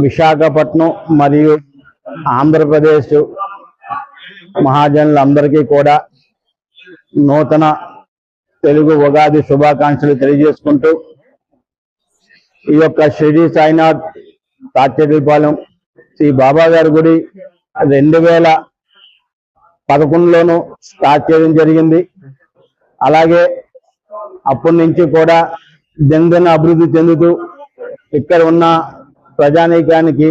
విశాఖపట్నం మరియు ఆంధ్రప్రదేశ్ మహాజనులందరికీ కూడా నూతన తెలుగు ఉగాది శుభాకాంక్షలు తెలియజేసుకుంటూ ఈ యొక్క శ్రీ సాయినాథ్ తాత్యపాలెం శ్రీ బాబా గారి గుడి రెండు వేల పదకొండులోనూ స్టార్ట్ చేయడం జరిగింది. అలాగే అప్పటి నుంచి కూడా దినదిన అభివృద్ధి చెందుతూ ఇక్కడ ఉన్న ప్రజానీకానికి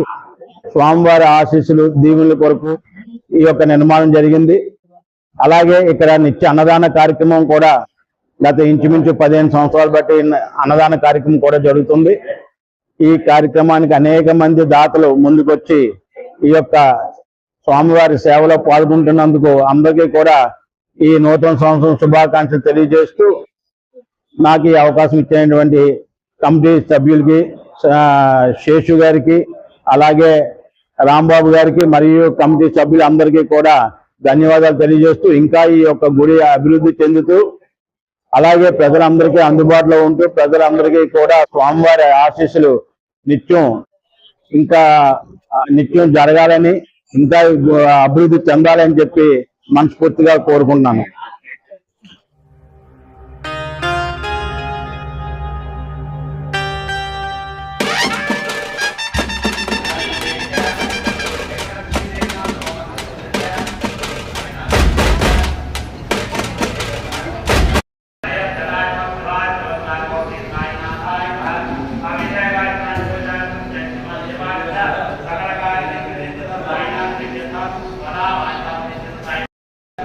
స్వామివారి ఆశీస్సులు దీవుల కొరకు ఈ యొక్క నిర్మాణం జరిగింది. అలాగే ఇక్కడ నిత్య అన్నదాన కార్యక్రమం కూడా గత ఇంచుమించు పదిహేను సంవత్సరాలు బట్టి అన్నదాన కార్యక్రమం కూడా జరుగుతుంది. ఈ కార్యక్రమానికి అనేక మంది దాతలు ముందుకొచ్చి ఈ యొక్క స్వామివారి సేవలో పాల్గొంటున్నందుకు అందరికీ కూడా ఈ నూతన సంవత్సరం శుభాకాంక్షలు తెలియజేస్తూ నాకు ఈ అవకాశం ఇచ్చినటువంటి కమిటీ సభ్యులకి శేషు గారికి అలాగే రాంబాబు గారికి మరియు కమిటీ సభ్యులందరికీ కూడా ధన్యవాదాలు తెలియజేస్తూ ఇంకా ఈ యొక్క గుడి అభివృద్ధి చెందుతూ అలాగే ప్రజలందరికీ అందుబాటులో ఉంటూ ప్రజలందరికీ కూడా స్వామివారి ఆశీస్సులు నిత్యం ఇంకా నిత్యం జరగాలని ఇంకా అభివృద్ధి చెందాలని చెప్పి మనస్ఫూర్తిగా కోరుకుంటున్నాను.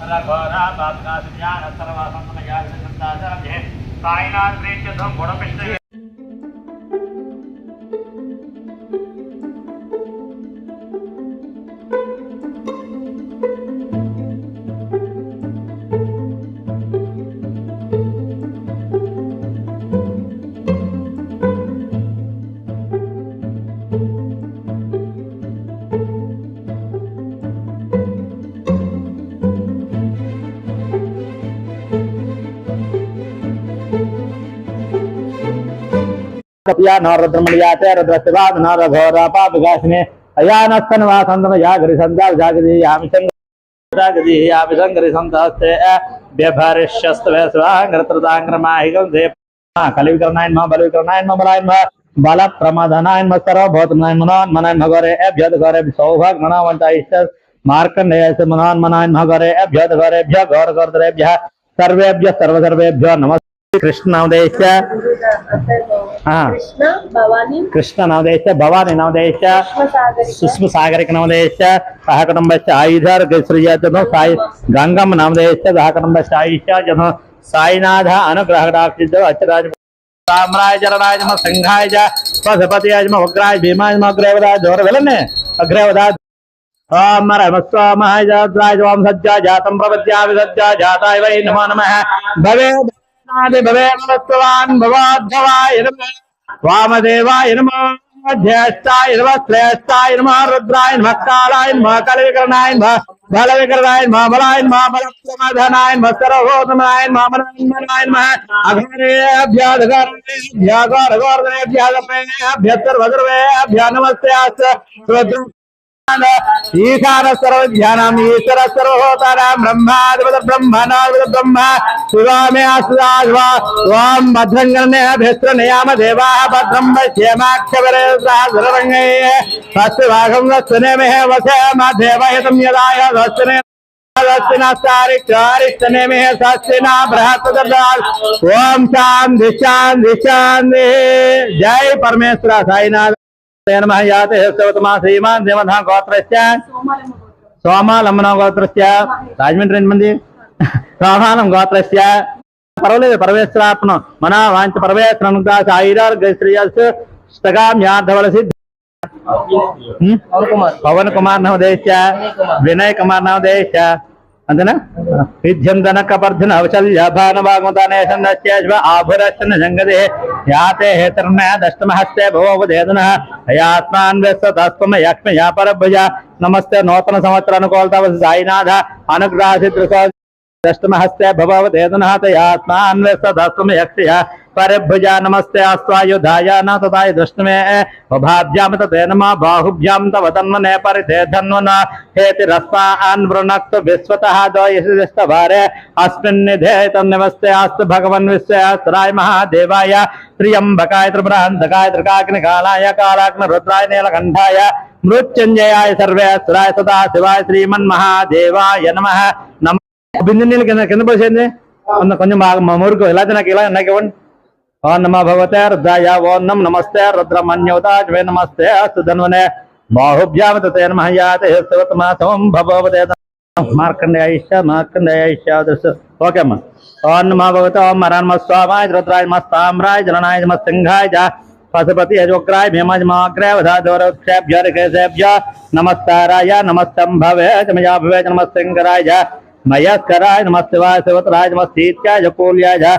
घोरा बापनाथ ज्ञान सर्वासंपन्न ज्ञान से संताजा साईनाथ प्रेम के धम घोड़ा पिछले कपिया न रुद्रमणियाते रुद्रशिवाद न रघोरा पाप गाशने अया न स्तनवा संतम जागरि संता जागरि, यामि संग जागरि, यामि संगरि संतास्ते। व्यभर शस्त्र दे कलिविकरणायन मा बलविकरणायन मा बलायन मा बाल प्रमादनायन मा सर्व भवत मनायन मनान मनायन भगरे। अभ्यद घरे, सौभाग मनावंता इष्ट मार्कंडेय से मनान मनायन भगरे। अभ्यद घरे भ्य घर घर सर्वेभ्य सर्व सर्वेभ्य नमः కృష్ణ నవదేశ కృష్ణ నవదేశ భవాని నవదేశ సుష్మ సాగరిక నవదేశ సహకటంబశ్చ ఆయుధర్ గశ్రీజను సాయి గంగమ్మ నవదేశ సహకటంబస్ ఆయుష జను సాయినాథ అనుగ్రహడాక్షిజ అచ్చరాజ రామరాయ జరరాయ నమ సంఘాయ జ ఉగ్రాయ భీమాయ అగ్రేవదా జోర వెళ్ళనే అగ్రేవదా ఓం నమ స్వామాయ జాయ ఓం సజ్జా జాతం ప్రపద్యా విసజ్జా జాతాయ వై నమో నమః. భవే భవే నమస్వాన్ వామదేవాయ నమ. జ్యేష్ఠాయ నమ. శ్రేష్ఠాయ నమ. రుద్రాయ నమ. కాళాయ నమ. కలవికరణాయ నమ. బలవికరణాయ నమ. బలాయ నమ. బలప్రమధనాయ నమ. సర్వోత్తమాయ నమ. మనోన్మనాయ నమ. అఘోరేభ్యాఘోరఘోరభ్యాగపేభ్యర్వగర్వేభ్యా నమస్తే ईशान सर्व ध्यानम ईश्वर सर्वहोतारा ब्रह्माधिपत ब्रह्मणाधिपत ब्रह्म शिवा मे आम ओम भद्रंगने नियाम देवा भद्रम क्षेमाक्षरंग भागम वसे मेवहितम यदाय ओम शांति शांति शांति जय परमेश्वर साईनाथ। సోమాలమ్మన గోత్రస్య రాజమండ్రి ఎన్ని మంది సోమాలం గోత్రస్య పర్వాలేదు పరమేశ్వరాత్మను మన వాంచ పరమేశ్వర అనుగ్రహ ఆయురార్ శ్రేయస్? పవన్ కుమార్ నవదేశ వినయ్ కుమార్ నవదేశ అంతేనా విద్యం ధనకపర్ధన అవశల్య భానుభాగమతానేశ ఆభురశ్చన జంగదే యాతే హేతర్మయ దష్టమహస్తే భవోదేదన యాత్మాన్ తస్మ యక్ష్మ యా నమస్తే నూతన సంవత్సర అనుకూలత సాయినాథ అనుగ్రహ దష్టమహస్తే భవదేదనాథయాత్మాన్వేస్తస్మ యక్షయ పరిభుజా నమస్తే అస్వాయుధాయ న దృష్ణమే ఉభాభ్యాం భాభ్యాం తే నమ బాహుభ్యాం తవ తన్మనే పరితే ధన్వన హేతి రస్మాన్ వృణక్తు విశ్వతః దోయస్తవారే అస్మిన్ నిధే తన్నమస్తే అస్తు భగవన్ విశ్వేశ్వరాయ మహాదేవాయ త్రియంబకాయ త్రిపురాంతకాయ త్రికాగ్నికాలాయ కాలాగ్ని రుద్రాయ నీలకంఠాయ మృత్యుంజయాయ సర్వేశ్వరాయ సదా శివాయ శ్రీమన్మహాదేవాయ నమ నమ బిందు నీళ్ళు కింద కింద పోసేయండి కొంచెం బాగా మా ఊరుకు ఇలా నాకు ఇలా నాకు ఇవ్వండి ओ नम भगवते हृदय ओ नम नमस्ते रुद्रमन्योदाज्वे नमस्ते अस्तु धन्वने बाहुभ्याम तथे नमः। याते स्तवतमासवं भववते मार्कण्डेयश्च मार्कण्डेयश्च दृश ओके नम भगवते ओम मरान्म स्वामाय रुद्राय मस्ताम्राय, जननाय नम सिंहाय पशुपति अजोग्राय भीमज महाग्रह वधा दौरक्षेभ्य ऋषेभ्य नमस्ताराय जमया भवे नमस्तिंगराय जा। मयस्कराय नमस्तिवाय शिवतराय नमस्तीत्याय जकोल्याय जा।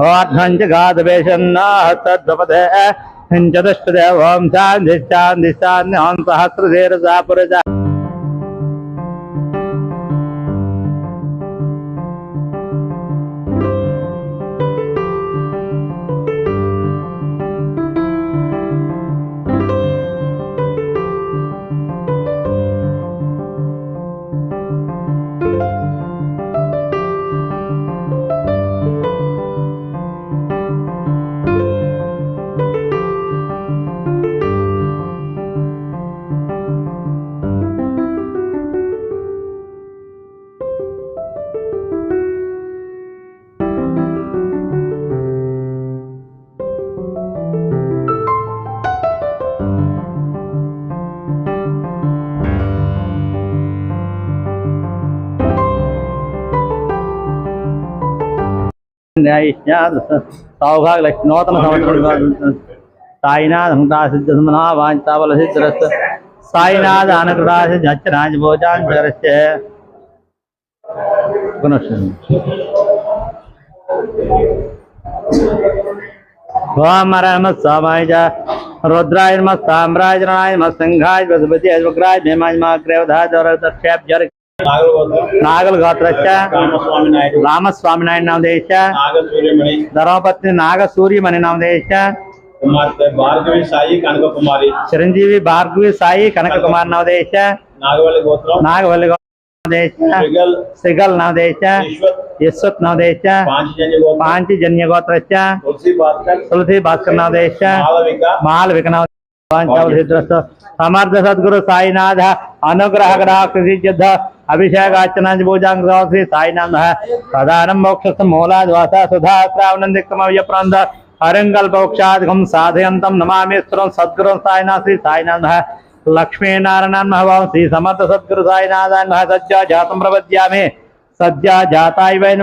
శ్రీనివాస్ నామదేశ ఓర్ధంచ గాదవేశన్నాహతద్వపదే ఓం శాంతి శాంతి శాంతి ఓం సహస్రధీర సౌభాగ్య లక్ష్మి నూతన సంవత్సరం సాయినాథ్ హృదాసిద్ధ వాంఛాబల సిద్ధరస్ సాయినాథ్ జచ్చరాజ రుద్రాయ నమ నమ సింహాయ పశుపతి అజ్వగ్రాయ భీమాయ మాగ్రేవధార రామస్వామి నాయుడు రామస్వామి నాయుడు నామదేశ ధర్మపత్ని నాగ సూర్యమణి నామదేశ భార్గవి సాయి కనక కుమారి చిరంజీవి భార్గవి సాయి కనక కుమార్ నవదేశ నాగవల్లి గోత్రం. నాగవల్లి నవదేశ శ్రీగల్. సిగల్ నవదేశ ఈశ్వర్ యశ్వత్ నవదేశ పాంచజన్య గోత్రం. పాంచజన్య గోత్రస్య. తులసి భాస్కర్. నవదేశ మాలవిక మాలవిక నవదేశ సమర్థ సద్గురు సాయినాథ. అనుగ్రహ अभिषेकाचनाजोजांग्रह श्री साईनाम सदानम मोक्ष मूलाद्वास सुधा श्रावणंदिक्रमव्यप्रांत हरंगल मोक्षाधम साधयंतम नमामेश्वरम सद्गुरु साईनाथ श्री साईनाथ। लक्ष्मी नारायण भगवान श्री समर्थ सद्गुरु साईनाथ सज्जा जातम प्रपद्या सज्जा जाता वैन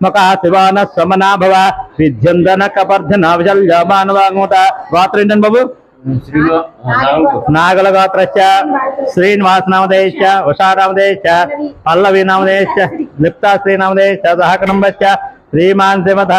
మకాశివాన సమనాభవ విద్యందన కపర్ధనాభజల్య మానవాంగుత గాత్రం ఏంటండి బాబు నాగల గోత్రశ్చ శ్రీనివాస నామదేశ్చ ఉషారామదేశ్చ పల్లవి నామదేశ్చ లిప్తా శ్రీనామదేశ్చ సహకరంబశ్చ శ్రీమాన్ శ్రీమథ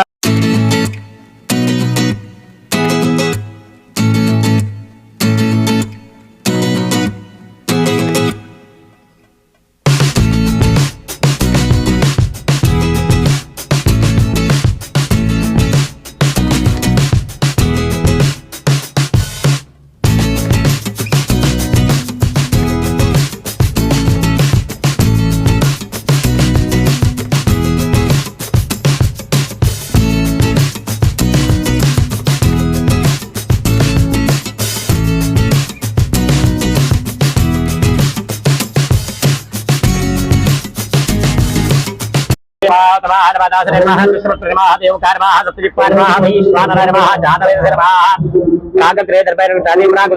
సహకనంబశ్చ శ్రీమాన్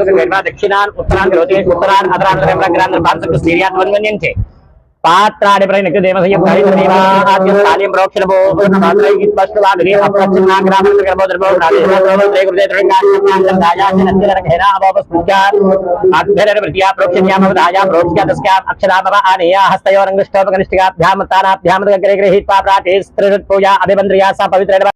శ్రీమత దక్షిణాన్ ఉత్తరాన్ ఉత్తరాన్ అదరాన్ పాత్రాడి ప్రయణకు గర్భోదర్భో హస్తయోరంగష్టోపకనిష్ఠికాభ్యాం తానాభ్యాం గ్రహీత్వా ప్రాతే పూజా అభిబంద్రియా సా పవిత్ర